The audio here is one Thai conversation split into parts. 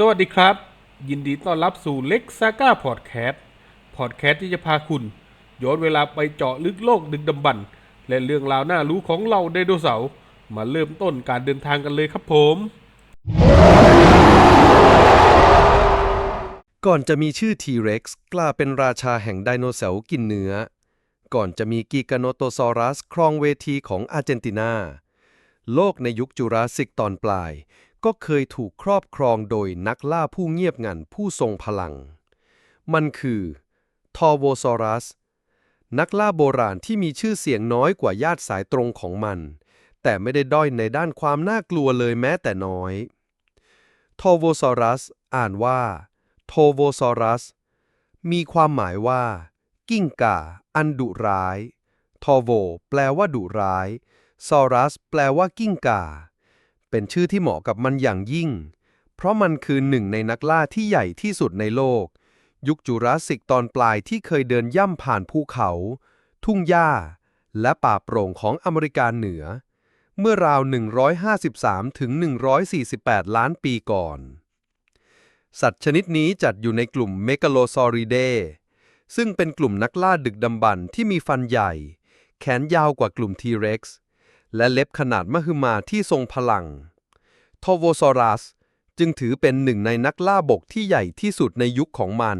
สวัสดีครับ ยินดีต้อนรับสู่เล็กซาก้าพอดแคสต์พอดแคสต์ที่จะพาคุณ ย้อนเวลาไปเจาะลึกโลกดึกดำบรรพ์และเรื่องราวน่ารู้ของเราไดโนเสาร์มาเริ่มต้นการเดินทางกันเลยครับผม ก่อนจะมีชื่อ T-Rex กล้าเป็นราชาแห่งไดโนเสาร์กินเนื้อ ก่อนจะมีกิกาโนโตซอรัสครองเวทีของอาร์เจนตินา โลกในยุคจูราสสิกตอนปลายก็เคยถูกครอบครองโดยนักล่าผู้เงียบงันผู้ทรงพลัง มันคือทอโวซอรัส นักล่าโบราณที่มีชื่อเสียงน้อยกว่าญาติสายตรงของมัน แต่ไม่ได้ด้อยในด้านความน่ากลัวเลยแม้แต่น้อยโทโวซอรัส อ่านว่าโทโวซอรัส มีความหมายว่า กิ้งก่า อันดุร้ายทอโว แปลว่าดุร้ายซอรัส แปลว่ากิ้งก่า เป็นชื่อที่เหมาะกับมันอย่างยิ่ง เพราะมันคือหนึ่งในนักล่าที่ใหญ่ที่สุดในโลก ยุคจูราสสิกตอนปลายที่เคยเดินย่ำผ่านภูเขา ทุ่งหญ้า และป่าโปร่งของอเมริกาเหนือ เมื่อราว 153ถึง148 ล้านปีก่อน สัตว์ชนิดนี้จัดอยู่ในกลุ่มเมก a โลซอริเดซึ่งเป็นกลุ่มนักล่าดึกดำบรรที่มีฟันใหญ่ แขนยาวกว่ากลุ่ม T-Rex และเล็บขนาดมหึมาที่ทรงพลัง โทโวซอรัสจึงถือเป็นหนึ่งในนักล่าบกที่ใหญ่ที่สุดในยุคของมัน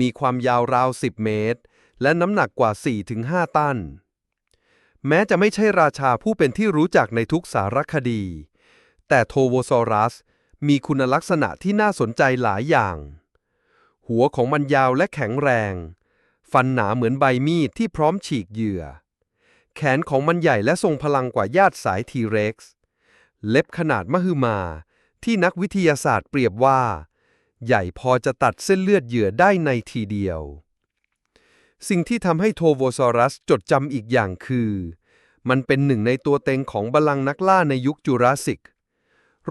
มีความยาวราว 10 เมตร และน้ำหนักกว่า 4-5 ตัน แม้จะไม่ใช่ราชาผู้เป็นที่รู้จักในทุกสารคดี แต่โทโวซอรัสมีคุณลักษณะที่น่าสนใจหลายอย่าง หัวของมันยาวและแข็งแรง ฟันหนาเหมือนใบมีดที่พร้อมฉีกเหยื่อ แขนของมันใหญ่และทรงพลังกว่าญาติสายทีเร็กซ์ เล็บขนาดมหึมา ที่นักวิทยาศาสตร์เปรียบว่า ใหญ่พอจะตัดเส้นเลือดเหยื่อได้ในทีเดียว สิ่งที่ทำให้โทโวซอรัสจดจำอีกอย่างคือ มันเป็นหนึ่งในตัวเต็งของบัลลังก์นักล่าในยุคจูราสสิก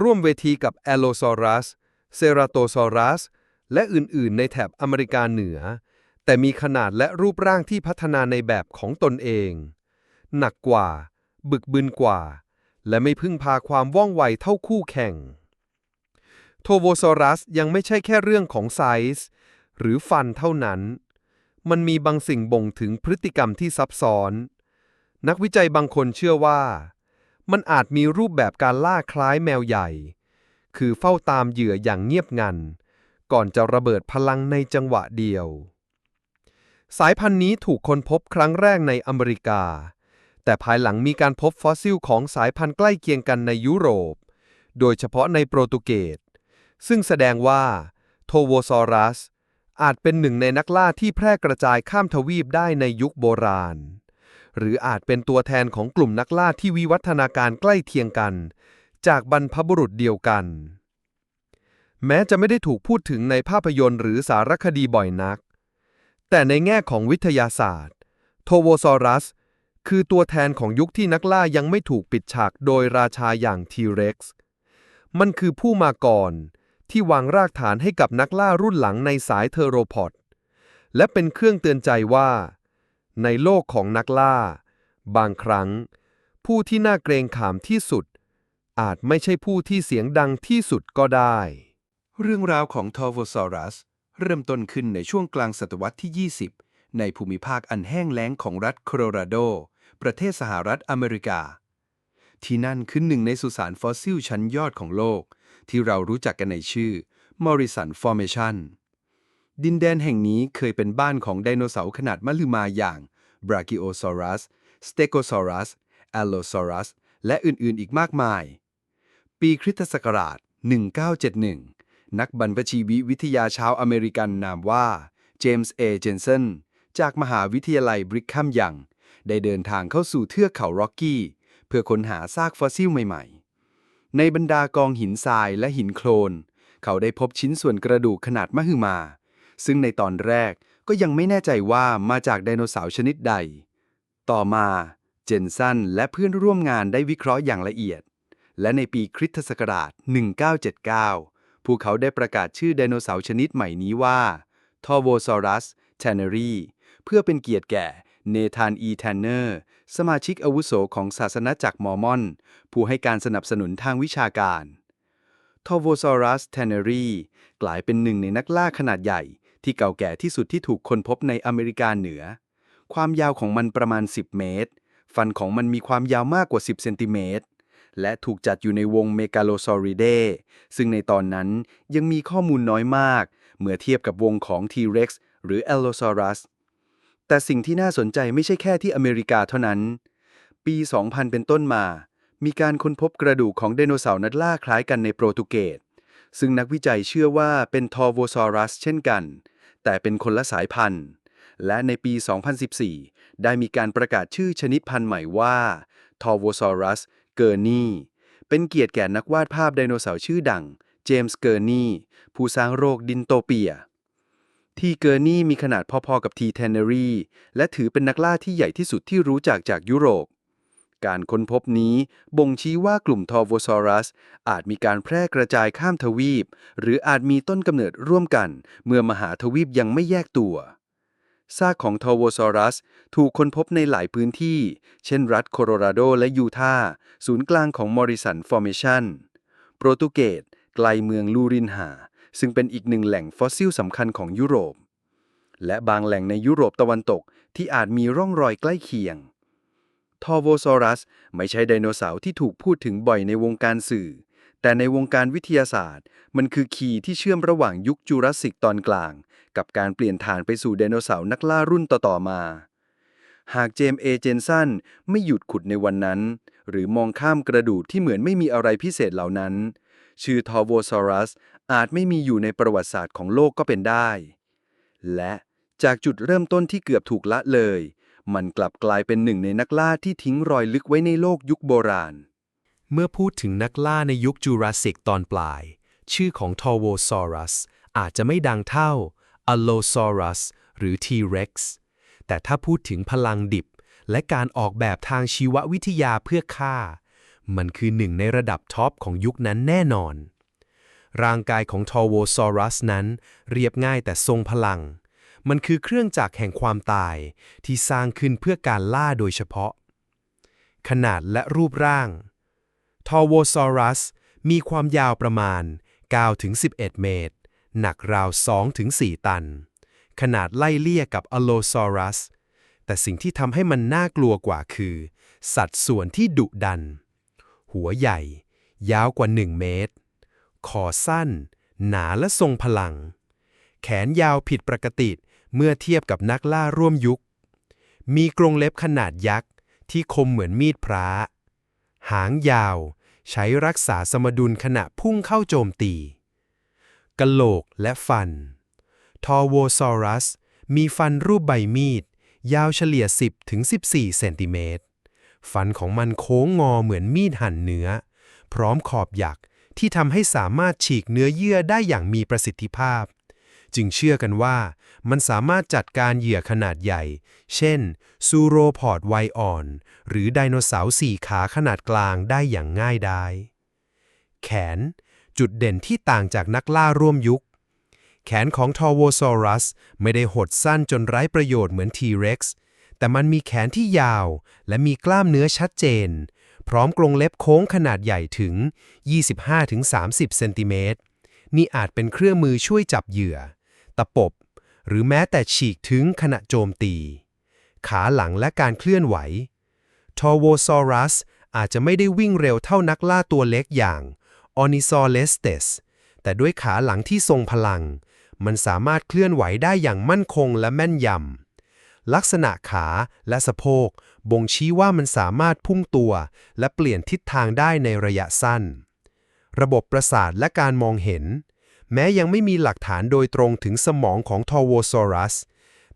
ร่วมเวทีกับแอโลซอรัส เซราโตซอรัส และอื่นๆ ในแถบอเมริกาเหนือ แต่มีขนาดและรูปร่างที่พัฒนาในแบบของตนเอง หนักกว่า บึกบึนกว่า และไม่พึ่งพาความว่องไวเท่าคู่แข่ง โทโวซอรัสยังไม่ใช่แค่เรื่องของไซส์หรือฟันเท่านั้น มันมีบางสิ่งบ่งถึงพฤติกรรมที่ซับซ้อน นักวิจัยบางคนเชื่อว่า มันอาจมีรูปแบบการล่าคล้ายแมวใหญ่ คือเฝ้าตามเหยื่ออย่างเงียบงัน ก่อนจะระเบิดพลังในจังหวะเดียวสายพันธุ์นี้ถูกค้นพบครั้งแรกในอเมริกา แต่ภายหลังมีการพบฟอสซิลของสายพันธุ์ใกล้เคียงกันในยุโรป โดยเฉพาะในโปรตุเกส ซึ่งแสดงว่าโทโวซอรัสอาจเป็นหนึ่งในนักล่าที่แพร่กระจายข้ามทวีปได้ในยุคโบราณ หรืออาจเป็นตัวแทนของกลุ่มนักล่าที่วิวัฒนาการใกล้เคียงกัน จากบรรพบุรุษเดียวกัน แม้จะไม่ได้ถูกพูดถึงในภาพยนตร์หรือสารคดีบ่อยนัก แต่ในแง่ของวิทยาศาสตร์ โทโวซอรัส คือตัวแทนของยุคที่นักล่ายังไม่ถูกปิดฉากโดยราชาอย่างทีเร็กซ์มันคือผู้มาก่อน ที่วางรากฐานให้กับนักล่ารุ่นหลังในสายเทโรพอดและเป็นเครื่องเตือนใจว่า ในโลกของนักล่า บางครั้ง ผู้ที่น่าเกรงขามที่สุด อาจไม่ใช่ผู้ที่เสียงดังที่สุดก็ได้ เรื่องราวของทอโวซอรัส เริ่มต้นขึ้นในช่วงกลางศตวรรษที่ 20 ในภูมิภาคอันแห้งแล้งของรัฐโคโลราโด ประเทศสหรัฐอเมริกา ที่นั่นคือหนึ่งในสุสานฟอสซิลชั้นยอดของโลก ที่เรารู้จักกันในชื่อ Morrison Formation ดินแดนแห่งนี้เคยเป็นบ้านของไดโนเสาร์ขนาดมหึมาอย่าง Brachiosaurus Stegosaurus Allosaurus และอื่นๆ อีกมากมาย ปีคริสตศักราช 1971 นักบรรพชีวิวิทยาชาวอเมริกันนามว่า เจมส์ เอ เจนสันจากมหาวิทยาลัยบริกคัมยัง ได้เดินทางเข้าสู่เทือกเขาร็อกกี้ เพื่อค้นหาซากฟอสซิลใหม่ๆ ในบรรดากองหินทรายและหินโคลน เขาได้พบชิ้นส่วนกระดูกขนาดมหึมา ซึ่งในตอนแรกก็ยังไม่แน่ใจว่ามาจากไดโนเสาร์ชนิดใด ต่อมาเจนสันและเพื่อนร่วมงานได้วิเคราะห์อย่างละเอียด และในปีคริสตศักราช 1979 พวกเขาได้ประกาศชื่อไดโนเสาร์ชนิดใหม่นี้ว่าทอโวซอรัส t ทนเนอรีเพื่อเป็นเกียรติแก่ เนธาน อีแทนเนอร์ สมาชิกอาวุโสของศาสนาจักรมอร์มอน ผู้ให้การสนับสนุนทางวิชาการทอโวซอรัสเทเนรีกลายเป็นหนึ่งในนักล่าขนาดใหญ่ ที่เก่าแก่ที่สุดที่ถูกค้นพบในอเมริกาเหนือ ความยาวของมันประมาณ 10 เมตร ฟันของมันมีความยาวมากกว่า 10 เซนติเมตร และถูกจัดอยู่ในวงเมกาโลซอริเดซึ่งในตอนนั้นยังมีข้อมูลน้อยมาก เมื่อเทียบกับวงของ T-Rex หรือ Allosaurus แต่สิ่งที่น่าสนใจไม่ใช่แค่ที่อเมริกาเท่านั้น ปี 2000 เป็นต้นมา มีการค้นพบกระดูกของไดโนเสาร์นัดล่าคล้ายกันในโปรตุเกส ซึ่งนักวิจัยเชื่อว่าเป็นทอร์โวซอรัสเช่นกัน แต่เป็นคนละสายพันธุ์ และในปี 2014 ได้มีการประกาศชื่อชนิดพันธุ์ใหม่ว่าทอร์โวซอรัสเกอร์นีเป็นเกียรติแก่นักวาดภาพไดโนเสาร์ชื่อดัง เจมส์เกอร์นีผู้สร้างโรคดินโตเปีย ทีเกอร์นี่มีขนาดพอๆกับทีเทนเนอรีและถือเป็นนักล่าที่ใหญ่ที่สุดที่รู้จักจากยุโรป การค้นพบนี้บ่งชี้ว่ากลุ่มทอร์โวซอรัส อาจมีการแพร่กระจายข้ามทวีป หรืออาจมีต้นกำเนิดร่วมกัน เมื่อมหาทวีปยังไม่แยกตัวซากของทอร์โวซอรัส ถูกค้นพบในหลายพื้นที่ เช่นรัฐโคโลราโดและยูทาห์ศูนย์กลางของมอริสันฟอร์เมชันโปรตุเกสไกลเมืองลูรินหา ซึ่งเป็นอีกหนึ่งแหล่งฟอสซิลสำคัญของยุโรป และบางแหล่งในยุโรปตะวันตกที่อาจมีร่องรอยใกล้เคียง ทอโวซอรัส ไม่ใช่ไดโนเสาร์ที่ถูกพูดถึงบ่อยในวงการสื่อ แต่ในวงการวิทยาศาสตร์ มันคือคีย์ที่เชื่อมระหว่างยุคจูราสสิกตอนกลาง กับการเปลี่ยนฐานไปสู่ไดโนเสาร์นักล่ารุ่นต่อๆมา หากเจมส์เอเจนสันไม่หยุดขุดในวันนั้น หรือมองข้ามกระดูกที่เหมือนไม่มีอะไรพิเศษเหล่านั้น ชื่อทอร์โวซอรัสอาจไม่มีอยู่ในประวัติศาสตร์ของโลกก็เป็นได้ และจากจุดเริ่มต้นที่เกือบถูกละเลย มันกลับกลายเป็นหนึ่งในนักล่าที่ทิ้งรอยลึกไว้ในโลกยุคโบราณ เมื่อพูดถึงนักล่าในยุคจูราสสิกตอนปลาย ชื่อของทอร์โวซอรัสอาจจะไม่ดังเท่า Allosaurus หรือ T-Rex แต่ถ้าพูดถึงพลังดิบ และการออกแบบทางชีววิทยาเพื่อฆ่า มันคือหนึ่งในระดับท็อปของยุคนั้นแน่นอน ร่างกายของทอร์โวซอรัสนั้น เรียบง่ายแต่ทรงพลัง มันคือเครื่องจักรแห่งความตายที่สร้างขึ้นเพื่อการล่าโดยเฉพาะ ขนาดและรูปร่าง ทอร์โวซอรัสมีความยาวประมาณ 9-11 เมตร หนักราว 2-4 ตัน ขนาดไล่เลี่ยกับอโลซอรัส แต่สิ่งที่ทำให้มันน่ากลัวกว่าคือ สัดส่วนที่ดุดัน หัวใหญ่ ยาวกว่า 1 เมตร คอสั้น หนาและทรงพลัง แขนยาวผิดปกติเมื่อเทียบกับนักล่าร่วมยุค มีกรงเล็บขนาดยักษ์ ที่คมเหมือนมีดพระ หางยาว ใช้รักษาสมดุลขณะพุ่งเข้าโจมตี กะโหลกและฟัน ทอโวซอรัส มีฟันรูปใบมีด ยาวเฉลี่ย 10-14 เซนติเมตร ฟันของมันโค้งงอเหมือนมีดหั่นเนื้อ พร้อมขอบหยักที่ทำให้สามารถฉีกเนื้อเยื่อได้อย่างมีประสิทธิภาพ จึงเชื่อกันว่า มันสามารถจัดการเหยื่อขนาดใหญ่ เช่น ซูโรพอร์ดไวอ่อน หรือไดโนเสาร์สี่ขาขนาดกลางได้อย่างง่ายดายแขน จุดเด่นที่ต่างจากนักล่าร่วมยุค แขนของทอร์โวซอรัสไม่ได้หดสั้นจนไร้ประโยชน์เหมือน T-Rex แต่มันมีแขนที่ยาว และมีกล้ามเนื้อชัดเจน พร้อมกรงเล็บโค้งขนาดใหญ่ถึง 25-30 เซนติเมตร นี่อาจเป็นเครื่องมือช่วยจับเหยื่อ ตะปบ หรือแม้แต่ฉีกถึงขณะโจมตี ขาหลังและการเคลื่อนไหวทอร์โวซอรัสอาจจะไม่ได้วิ่งเร็วเท่านักล่าตัวเล็กอย่างออนิซอเลสเตสแต่ด้วยขาหลังที่ทรงพลัง มันสามารถเคลื่อนไหวได้อย่างมั่นคงและแม่นยำ ลักษณะขาและสะโพก บ่งชี้ว่ามันสามารถพุ่งตัว และเปลี่ยนทิศทางได้ในระยะสั้น ระบบประสาทและการมองเห็น แม้ยังไม่มีหลักฐานโดยตรงถึงสมองของทอร์โวซอรัส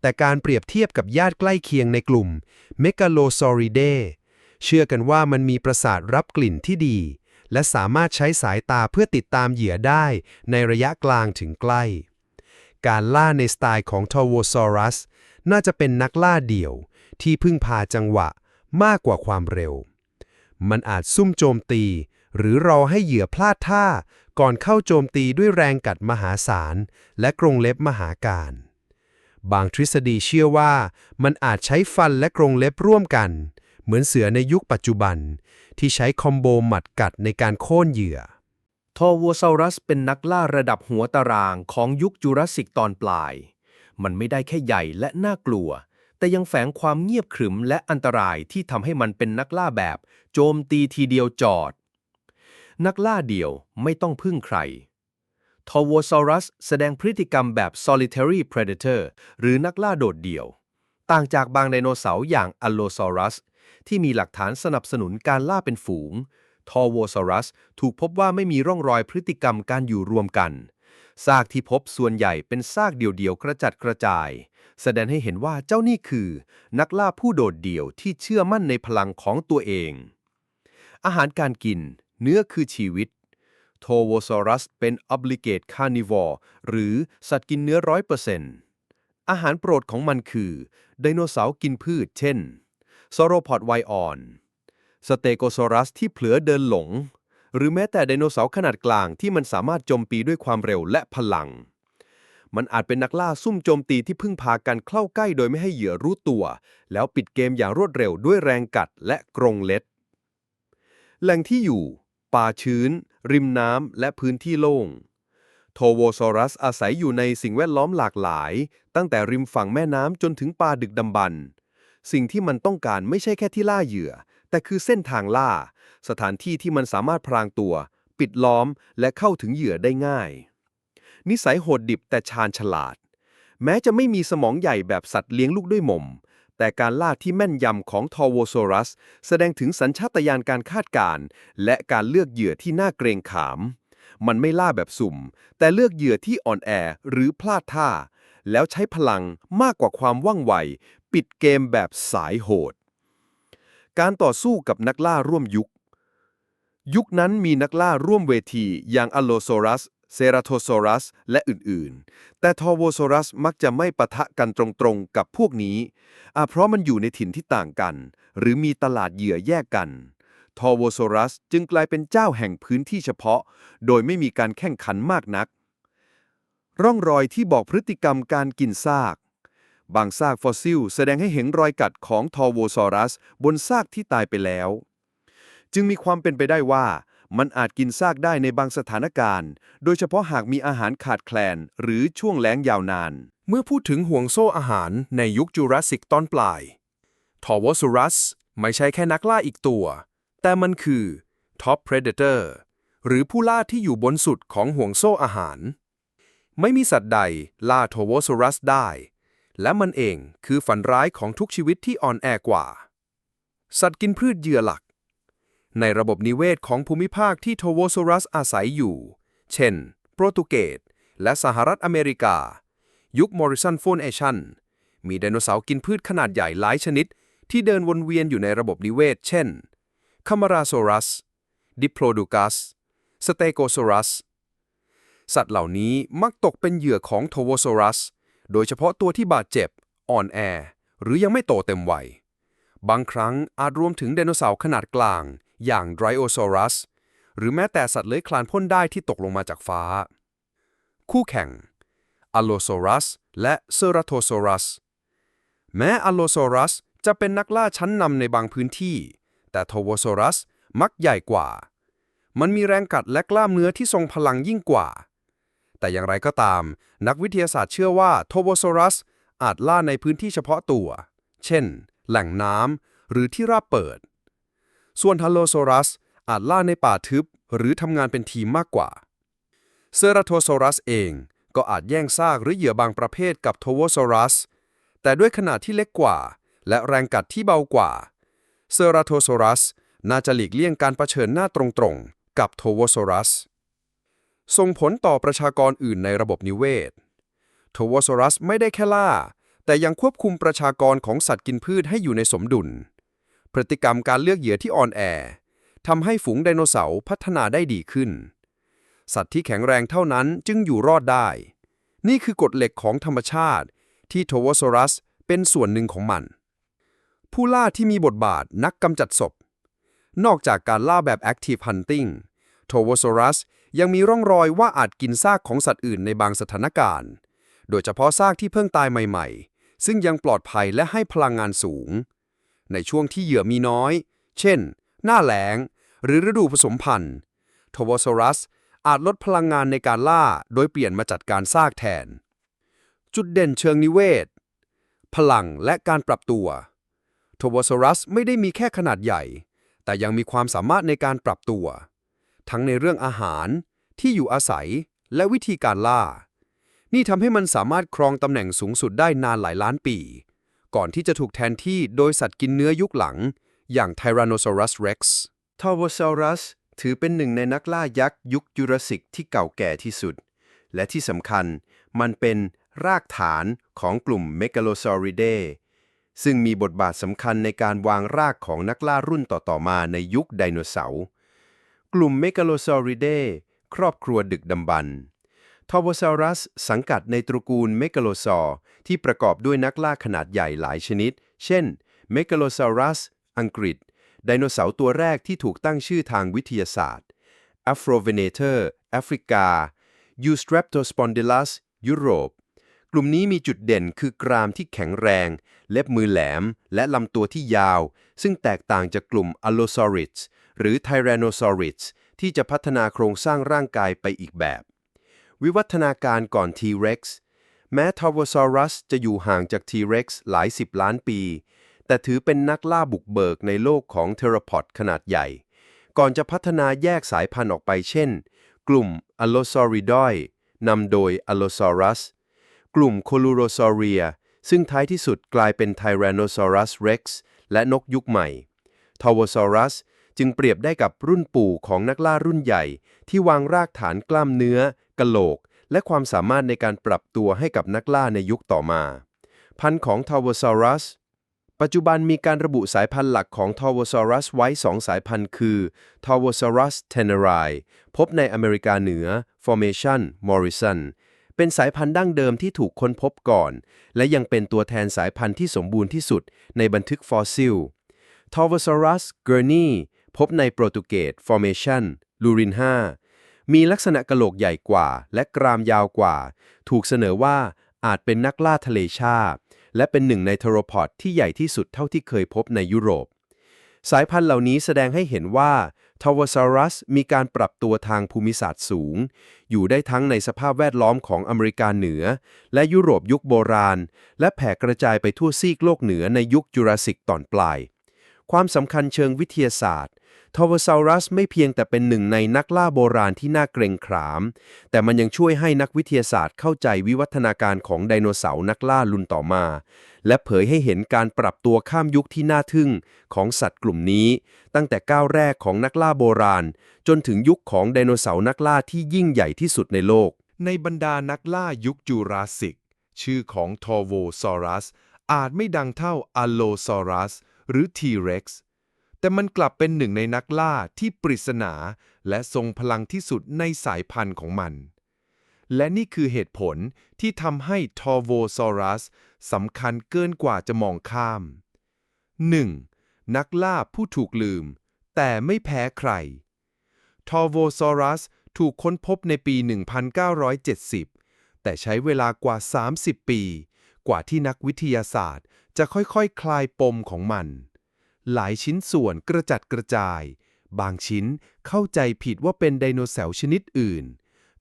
แต่การเปรียบเทียบกับญาติใกล้เคียงในกลุ่มเมกาโลซอริเดเชื่อกันว่ามันมีประสาทรับกลิ่นที่ดี และสามารถใช้สายตาเพื่อติดตามเหยื่อได้ในระยะกลางถึงใกล้ การล่าในสไตล์ของทอร์โวซอรัส น่าจะเป็นนักล่าเดี่ยวที่พึ่งพาจังหวะมากกว่าความเร็ว มันอาจซุ่มโจมตี หรือรอให้เหยื่อพลาดท่า ก่อนเข้าโจมตีด้วยแรงกัดมหาศาล และกรงเล็บมหาการ บางทฤษฎีเชื่อว่า มันอาจใช้ฟันและกรงเล็บร่วมกัน เหมือนเสือในยุคปัจจุบัน ที่ใช้คอมโบหมัดกัดในการโค่นเหยื่อทอวัวซารัสเป็นนักล่าระดับหัวตารางของยุคจูราสสิกตอนปลาย มันไม่ได้แค่ใหญ่และน่ากลัว แต่ยังแฝงความเงียบขรึมและอันตรายที่ทำให้มันเป็นนักล่าแบบ โจมตีทีเดียวจอด นักล่าเดี่ยวไม่ต้องพึ่งใครทอวซารัสแสดงพฤติกรรมแบบ solitary predator หรือนักล่าโดดเดี่ยว ต่างจากบางไดโนเสาร์อย่าง Allosaurus ที่มีหลักฐานสนับสนุนการล่าเป็นฝูงทอวซารัสถูกพบว่าไม่มีร่องรอยพฤติกรรมการอยู่รวมกัน ซากที่พบส่วนใหญ่เป็นซากเดี่ยวๆกระจัดกระจาย แสดงให้เห็นว่าเจ้านี่คือ นักล่าผู้โดดเดี่ยวที่เชื่อมั่นในพลังของตัวเอง อาหารการกิน เนื้อคือชีวิต โทโวซอรัสเป็น obligate carnivore หรือสัตว์กินเนื้อร้อยเปอร์เซ็นต์อาหารโปรดของมันคือไดโนเสาร์กินพืช เช่นซอโรพอดไวออนสเตโกซอรัสที่เผลอเดินหลง หรือแม้แต่ไดโนเสาร์ขนาดกลางที่มันสามารถโจมตีด้วยความเร็วและพลัง มันอาจเป็นนักล่าซุ่มโจมตีที่พึ่งพากันเข้าใกล้โดยไม่ให้เหยื่อรู้ตัว แล้วปิดเกมอย่างรวดเร็วด้วยแรงกัดและกรงเล็ด แหล่งที่อยู่ ป่าชื้น ริมน้ำและพื้นที่โล่งโทโวซอรัสอาศัยอยู่ในสิ่งแวดล้อมหลากหลาย ตั้งแต่ริมฝั่งแม่น้ำจนถึงป่าดึกดำบรรสิ่งที่มันต้องการไม่ใช่แค่ที่ล่าเหยื่อ แต่คือเส้นทางล่า สถานที่ที่มันสามารถพรางตัว ปิดล้อมและเข้าถึงเหยื่อได้ง่าย นิสัยโหดดิบแต่ชาญฉลาด แม้จะไม่มีสมองใหญ่แบบสัตว์เลี้ยงลูกด้วยมม แต่การล่าที่แม่นยำของทอโวโซรัส แสดงถึงสัญชาตญาณการคาดการณ์และการเลือกเหยื่อที่น่าเกรงขาม มันไม่ล่าแบบสุ่ม แต่เลือกเหยื่อที่อ่อนแอหรือพลาดท่า แล้วใช้พลังมากกว่าความว่องไว ปิดเกมแบบสายโหด การต่อสู้กับนักล่าร่วมยุค ยุคนั้นมีนักล่าร่วมเวทีอย่างอโลโซรัส เซราโทโซรัส และอื่นๆ แต่ทอโวโซรัสมักจะไม่ปะทะกันตรงๆ กับพวกนี้อาเพราะมันอยู่ในถิ่นที่ต่างกัน หรือมีตลาดเหยื่อแยกกัน ทอโวโซรัสจึงกลายเป็นเจ้าแห่งพื้นที่เฉพาะ โดยไม่มีการแข่งขันมากนัก ร่องรอยที่บอกพฤติกรรมการกินซาก บางซากฟอสซิลแสดงให้เห็นรอยกัดของทอโวซอรัส บนซากที่ตายไปแล้ว จึงมีความเป็นไปได้ว่า มันอาจกินซากได้ในบางสถานการณ์ โดยเฉพาะหากมีอาหารขาดแคลน หรือช่วงแล้งยาวนาน เมื่อพูดถึงห่วงโซ่อาหารในยุคจูราสสิกตอนปลาย ทอวอซูรัสไม่ใช่แค่นักล่าอีกตัว แต่มันคือท็อปเพรเดเตอร์หรือผู้ล่าที่อยู่บนสุดของห่วงโซ่อาหาร ไม่มีสัตว์ใดล่าทอวอซูรัสได้ และมันเองคือฝันร้ายของทุกชีวิตที่อ่อนแอกว่า สัตว์กินพืชเหยื่อหลัก ในระบบนิเวศของภูมิภาคที่โทโวซอรัสอาศัยอยู่ เช่น โปรตุเกสและสหรัฐอเมริกา ยุคมอริสันโฟนเอชันมีไดโนเสาร์กินพืชขนาดใหญ่หลายชนิด ที่เดินวนเวียนอยู่ในระบบนิเวศ เช่นคามาราโซรัส ดิโพลดูกัส สเตโกโซรัส สัตว์เหล่านี้มักตกเป็นเหยื่อของโทโวโซรัส โดยเฉพาะตัวที่บาดเจ็บ อ่อนแอ หรือยังไม่โตเต็มวัย บางครั้งอาจรวมถึงไดโนเสาร์ขนาดกลาง อย่างไดโอซอรัส หรือแม้แต่สัตว์เลื้อยคลานพ่นได้ที่ตกลงมาจากฟ้า คู่แข่งอโลโซรัส และเซราโทโซรัส แม้อโลโซรัสจะเป็นนักล่าชั้นนำในบางพื้นที่ แต่โทโวโซรัสมักใหญ่กว่า มันมีแรงกัดและกล้ามเนื้อที่ทรงพลังยิ่งกว่า แต่อย่างไรก็ตาม นักวิทยาศาสตร์เชื่อว่าโทโวโซรัสอาจล่าในพื้นที่เฉพาะตัว เช่น แหล่งน้ำหรือที่ราบเปิด ส่วนทัลโลโซรัสอาจล่าในป่าทึบ หรือทำงานเป็นทีมมากกว่า เซราโทโซรัสเองก็อาจแย่งซากหรือเหยื่อบางประเภทกับโทโวโซรัส แต่ด้วยขนาดที่เล็กกว่า และแรงกัดที่เบากว่า เซราโทโซรัสน่าจะหลีกเลี่ยงการเผชิญหน้าตรงๆ กับโทโวโซรัส ส่งผลต่อประชากรอื่นในระบบนิเวศโทวโซรัสไม่ได้แค่ล่า แต่ยังควบคุมประชากรของสัตว์กินพืชให้อยู่ในสมดุล พฤติกรรมการเลือกเหยื่อที่อ่อนแอทำให้ฝูงไดโนเสาร์พัฒนาได้ดีขึ้น สัตว์ที่แข็งแรงเท่านั้นจึงอยู่รอดได้ นี่คือกฎเหล็กของธรรมชาติ ที่โทวโซรัสเป็นส่วนหนึ่งของมัน ผู้ล่าที่มีบทบาทนักกำจัดศพ นอกจากการล่าแบบ Active Hunting โทวโซรัส ยังมีร่องรอยว่าอาจกินซากของสัตว์อื่นในบางสถานการณ์ โดยเฉพาะซากที่เพิ่งตายใหม่ ๆ ซึ่งยังปลอดภัยและให้พลังงานสูง ในช่วงที่เหยื่อมีน้อย เช่น หน้าแล้งหรือฤดูผสมพันธุ์ทวโซรัสอาจลดพลังงานในการล่า โดยเปลี่ยนมาจัดการซากแทน จุดเด่นเชิงนิเวศ พลังและการปรับตัวทวซอรัสไม่ได้มีแค่ขนาดใหญ่ แต่ยังมีความสามารถในการปรับตัว ทั้งในเรื่องอาหาร ที่อยู่อาศัย และวิธีการล่า นี่ทำให้มันสามารถครองตำแหน่งสูงสุดได้นานหลายล้านปี ก่อนที่จะถูกแทนที่โดยสัตว์กินเนื้อยุคหลัง อย่าง Tyrannosaurus rex ทอร์โวซอรัสถือเป็นหนึ่งในนักล่ายักษ์ยุคจูราสสิกที่เก่าแก่ที่สุด และที่สำคัญมันเป็นรากฐานของกลุ่มเมก a โลซอริเดซึ่งมีบทบาทสำคัญในการวางรากของนักล่ารุ่นต่อๆมาในยุคไดโนเสาร์ กลุ่มเมก a โลซอริเดครอบครัวดึกดำบรรพ์ทอร์โวซอรัส สังกัดในตระกูลเมก a โลซอร์ที่ประกอบด้วยนักล่าขนาดใหญ่หลายชนิด เช่น เมก a โลซอรัส อังกฤษ ไดโนเสาร์ตัวแรกที่ถูกตั้งชื่อทางวิทยาศาสตร์ Afrovenator แอฟริกา Eustreptospondylus ยุโรป กลุ่มนี้มีจุดเด่นคือกรามที่แข็งแรง เล็บมือแหลม และลำตัวที่ยาว ซึ่งแตกต่างจากกลุ่ม Allosaurids หรือ Tyrannosaurids ที่จะพัฒนาโครงสร้างร่างกายไปอีกแบบ วิวัฒนาการก่อน T-Rex แม้ t a r v o s a u r u s จะอยู่ห่างจาก T-Rex หลายสิบล้านปี แต่ถือเป็นนักล่าบุกเบิกในโลกของเท r ร p o d ขนาดใหญ่ ก่อนจะพัฒนาแยกสายพันธุ์ออกไปเช่น กลุ่ม Allosauridae นำโดย Allosaurus กลุ่ม Coelurosauria ซึ่งท้ายที่สุดกลายเป็น Tyrannosaurus rex และนกยุคใหม่ t a r v o s a u r u s จึงเปรียบได้กับรุ่นปู่ของนักล่ารุ่นใหญ่ ที่วางรากฐานกล้ามเนื้อกะโหลก และความสามารถในการปรับตัวให้กับนักล่าในยุคต่อมา พันธุ์ของ t a r v o s a u r u s ปัจจุบันมีการระบุสายพันธุ์หลักของ t a r v o s a u r u s ไว้2สายพันธุ์คือ t a r v o s a u r u s teneri พบในอเมริกาเหนือ Formation Morrison เป็นสายพันธุ์ดั้งเดิมที่ถูกค้นพบก่อน และยังเป็นตัวแทนสายพันธุ์ที่สมบูรณ์ที่สุดในบันทึกฟอสซิล t a r v o s a u r u s g u r n e y พบในโปรตุเกส Formation ลูริน5มีลักษณะกะโหลกใหญ่กว่า และกรามยาวกว่า ถูกเสนอว่าอาจเป็นนักล่าทะเลชาบและเป็นหนึ่งในเทโรพอดที่ใหญ่ที่สุดเท่าที่เคยพบในยุโรป สายพันธุ์เหล่านี้แสดงให้เห็นว่าทาวซารัสมีการปรับตัวทางภูมิศาสตร์สูง อยู่ได้ทั้งในสภาพแวดล้อมของอเมริกาเหนือ และยุโรปยุคโบราณ และแผ่กระจายไปทั่วซีกโลกเหนือในยุคจูราสสิกตอนปลาย ความสำคัญเชิงวิทยาศาสตร์ ทาวซารัสไม่เพียงแต่เป็นหนึ่งในนักล่าโบราณที่น่าเกรงขาม แต่มันยังช่วยให้นักวิทยาศาสตร์เข้าใจวิวัฒนาการของไดโนเสาร์นักล่ารุ่นต่อมา และเผยให้เห็นการปรับตัวข้ามยุคที่น่าทึ่งของสัตว์กลุ่มนี้ ตั้งแต่ก้าวแรกของนักล่าโบราณ จนถึงยุคของไดโนเสาร์นักล่าที่ยิ่งใหญ่ที่สุดในโลก ในบรรดานักล่ายุคจูราสสิก ชื่อของทอร์โวซอรัสอาจไม่ดังเท่าอัลโลซอรัสหรือ T-Rex แต่มันกลับเป็นหนึ่งในนักล่าที่ปริศนา และทรงพลังที่สุดในสายพันธุ์ของมัน และนี่คือเหตุผลที่ทำให้ทอโวซอรัสสำคัญเกินกว่าจะมองข้าม 1. นักล่าผู้ถูกลืม แต่ไม่แพ้ใคร ทอโวซอรัสถูกค้นพบในปี 1970 แต่ใช้เวลากว่า 30 ปี กว่าที่นักวิทยาศาสตร์จะค่อยๆคคลายปมของมัน หลายชิ้นส่วนกระจัดกระจาย บางชิ้นเข้าใจผิดว่าเป็นไดโนเสาร์ชนิดอื่น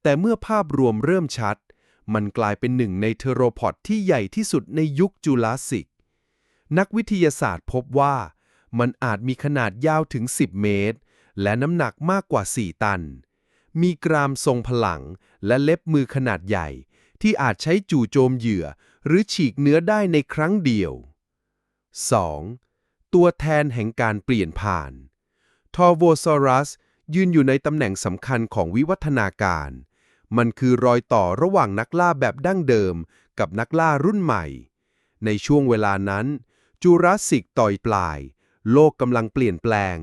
แต่เมื่อภาพรวมเริ่มชัด มันกลายเป็นหนึ่งในเทโรพอดที่ใหญ่ที่สุดในยุคจูราสสิก นักวิทยาศาสตร์พบว่า มันอาจมีขนาดยาวถึง 10 เมตร และน้ำหนักมากกว่า 4 ตัน มีกรามทรงพลังและเล็บมือขนาดใหญ่ ที่อาจใช้จู่โจมเหยื่อ หรือฉีกเนื้อได้ในครั้งเดียว 2. ตัวแทนแห่งการเปลี่ยนผ่าน ทอร์โวซอรัสยืนอยู่ในตำแหน่งสำคัญของวิวัฒนาการ มันคือรอยต่อระหว่างนักล่าแบบดั้งเดิม กับนักล่ารุ่นใหม่ ในช่วงเวลานั้น จูราสสิกต่อยปลาย โลกกำลังเปลี่ยนแปลง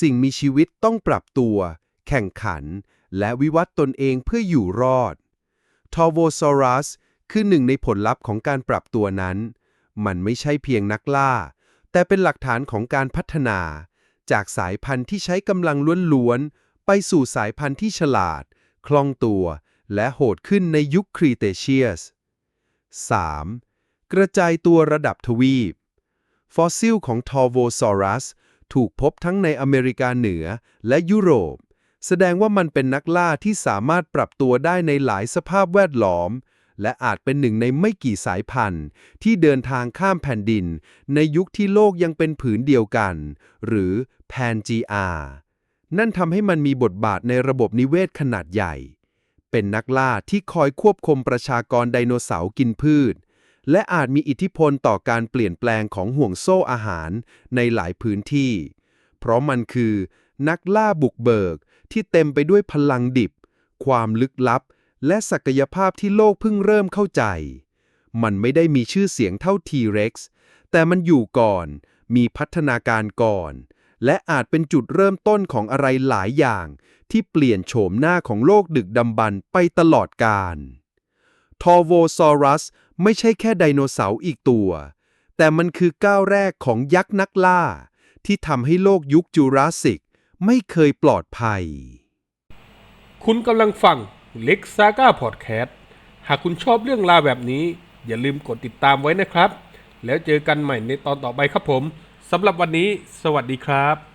สิ่งมีชีวิตต้องปรับตัว แข่งขัน และวิวัฒน์ตนเองเพื่ออยู่รอด ทอร์โวซอรัสคือหนึ่งในผลลัพธ์ของการปรับตัวนั้น มันไม่ใช่เพียงนักล่า แต่เป็นหลักฐานของการพัฒนา จากสายพันธุ์ที่ใช้กำลังล้วนๆ ไปสู่สายพันธุ์ที่ฉลาด คล่องตัว และโหดขึ้นในยุคครีเตเชียส 3. กระจายตัวระดับทวีป ฟอสซิลของทอร์โวซอรัสถูกพบทั้งในอเมริกาเหนือและยุโรป แสดงว่ามันเป็นนักล่าที่สามารถปรับตัวได้ในหลายสภาพแวดล้อม และอาจเป็นหนึ่งในไม่กี่สายพันธุ์ ที่เดินทางข้ามแผ่นดิน ในยุคที่โลกยังเป็นผืนเดียวกัน หรือแพนจีอานั่นทำให้มันมีบทบาทในระบบนิเวศขนาดใหญ่ เป็นนักล่าที่คอยควบคุมประชากรไดโนเสาร์กินพืช และอาจมีอิทธิพลต่อการเปลี่ยนแปลงของห่วงโซ่อาหารในหลายพื้นที่ เพราะมันคือ นักล่าบุกเบิกที่เต็มไปด้วยพลังดิบ ความลึกลับ และศักยภาพที่โลกเพิ่งเริ่มเข้าใจ มันไม่ได้มีชื่อเสียงเท่า T-Rex แต่มันอยู่ก่อน มีพัฒนาการก่อน และอาจเป็นจุดเริ่มต้นของอะไรหลายอย่าง ที่เปลี่ยนโฉมหน้าของโลกดึกดำบรรพ์ไปตลอดกาลทอร์โวซอรัสไม่ใช่แค่ไดโนเสาร์อีกตัว แต่มันคือก้าวแรกของยักษ์นักล่า ที่ทำให้โลกยุคจูราสสิก ไม่เคยปลอดภัย คุณกำลังฟัง ลิกซาก้าพอดแคสต์หากคุณชอบเรื่องราวแบบนี้ อย่าลืมกดติดตามไว้นะครับ แล้วเจอกันใหม่ในตอนต่อไปครับผมสำหรับวันนี้ สวัสดีครับ